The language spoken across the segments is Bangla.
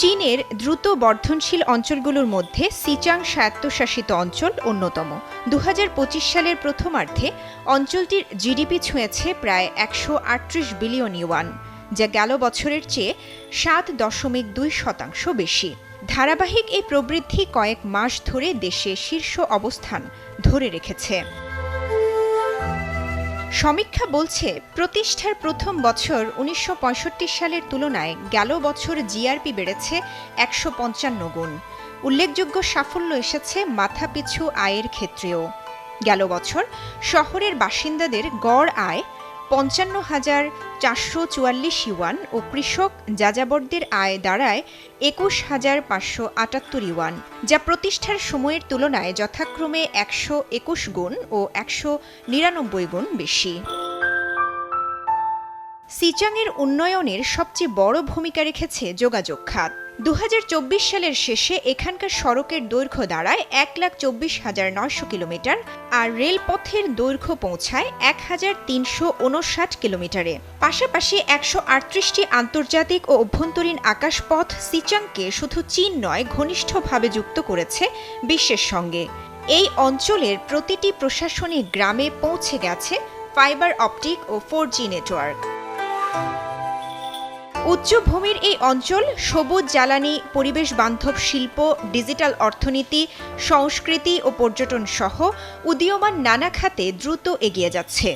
চীনের দ্রুত বর্ধনশীল অঞ্চলগুলোর মধ্যে সিচাং স্বায়ত্তশাসিত অঞ্চল অন্যতম। দু হাজার পঁচিশ সালের প্রথমার্ধে অঞ্চলটির জিডিপি ছুঁয়েছে প্রায় একশো আটত্রিশ বিলিয়ন ইউয়ান, যা গেল বছরের চেয়ে সাত দশমিক দুই শতাংশ বেশি। ধারাবাহিক এই প্রবৃদ্ধি কয়েক মাস ধরে দেশে শীর্ষ অবস্থান ধরে রেখেছে। সমীক্ষা বলছে, প্রতিষ্ঠার প্রথম বছর উনিশশো পঁয়ষট্টি সালের তুলনায় গেল বছর জিআরপি বেড়েছে একশো পঞ্চান্ন গুণ। উল্লেখযোগ্য সাফল্য এসেছে মাথাপিছু আয়ের ক্ষেত্রেও। গেল বছর শহরের বাসিন্দাদের গড় আয় পঞ্চান্ন হাজার চারশো চুয়াল্লিশ ইউয়ান ও কৃষক যাযাবরদের আয় দাঁড়ায় একুশ হাজার পাঁচশো আটাত্তর ইউয়ান, যা প্রতিষ্ঠার সময়ের তুলনায় যথাক্রমে একশো একুশ গুণ ও একশো নিরানব্বই গুণ বেশি। সিচাংয়ের উন্নয়নের সবচেয়ে বড় ভূমিকা রেখেছে যোগাযোগ খাত। দু হাজার চব্বিশ সালের শেষে এখানকার সড়কের দৈর্ঘ্য দাঁড়ায় এক লাখ চব্বিশ হাজার নয়শো কিলোমিটার আর রেলপথের দৈর্ঘ্য পৌঁছায় এক হাজার তিনশো উনষাট কিলোমিটারে। পাশাপাশি একশো আটত্রিশটি আন্তর্জাতিক ও অভ্যন্তরীণ আকাশপথ সিচাংকে শুধু চীন নয়, ঘনিষ্ঠভাবে যুক্ত করেছে বিশ্বের সঙ্গে। এই অঞ্চলের প্রতিটি প্রশাসনিক গ্রামে পৌঁছে গেছে ফাইবার অপটিক ও ফোর জি নেটওয়ার্ক। উচ্চভূমির এই অঞ্চল সবুজ জ্বালানি, পরিবেশ বান্ধব শিল্প, ডিজিটাল অর্থনীতি, সংস্কৃতি ও পর্যটন সহ উদীয়মান নানা খাতে দ্রুত এগিয়ে যাচ্ছে।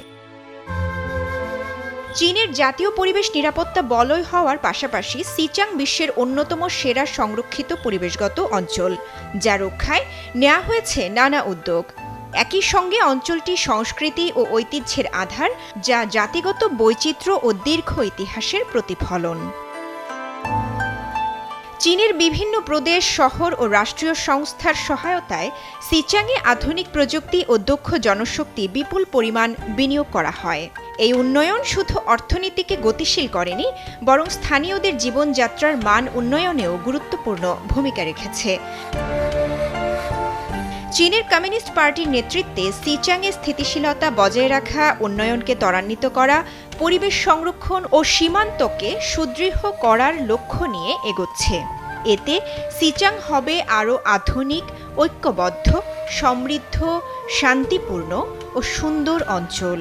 চীনের জাতীয় পরিবেশ নিরাপত্তা বলয় হওয়ার পাশাপাশি সিচাং বিশ্বের অন্যতম সেরা সংরক্ষিত পরিবেশগত অঞ্চল, যা রক্ষায় নেওয়া হয়েছে নানা উদ্যোগ। একই সঙ্গে অঞ্চলটি সংস্কৃতি ও ঐতিহ্যের আধার, যা জাতিগত বৈচিত্র্য ও দীর্ঘ ইতিহাসের প্রতিফলন। চীনের বিভিন্ন প্রদেশ, শহর ও রাষ্ট্রীয় সংস্থার সহায়তায় সিচাংয়ে আধুনিক প্রযুক্তি ও দক্ষ জনশক্তি বিপুল পরিমাণ বিনিয়োগ করা হয়। এই উন্নয়ন শুধু অর্থনীতিকে গতিশীল করেনি, বরং স্থানীয়দের জীবনযাত্রার মান উন্নয়নেও গুরুত্বপূর্ণ ভূমিকা রেখেছে। চীনের কমিউনিস্ট পার্টির নেতৃত্বে সিচাংয়ে স্থিতিশীলতা বজায় রাখা, উন্নয়নকে ত্বরান্বিত করা, পরিবেশ সংরক্ষণ ও সীমান্তকে সুদৃঢ় করার লক্ষ্য নিয়ে এগোচ্ছে। এতে সিচাং হবে আরও আধুনিক, ঐক্যবদ্ধ, সমৃদ্ধ, শান্তিপূর্ণ ও সুন্দর অঞ্চল।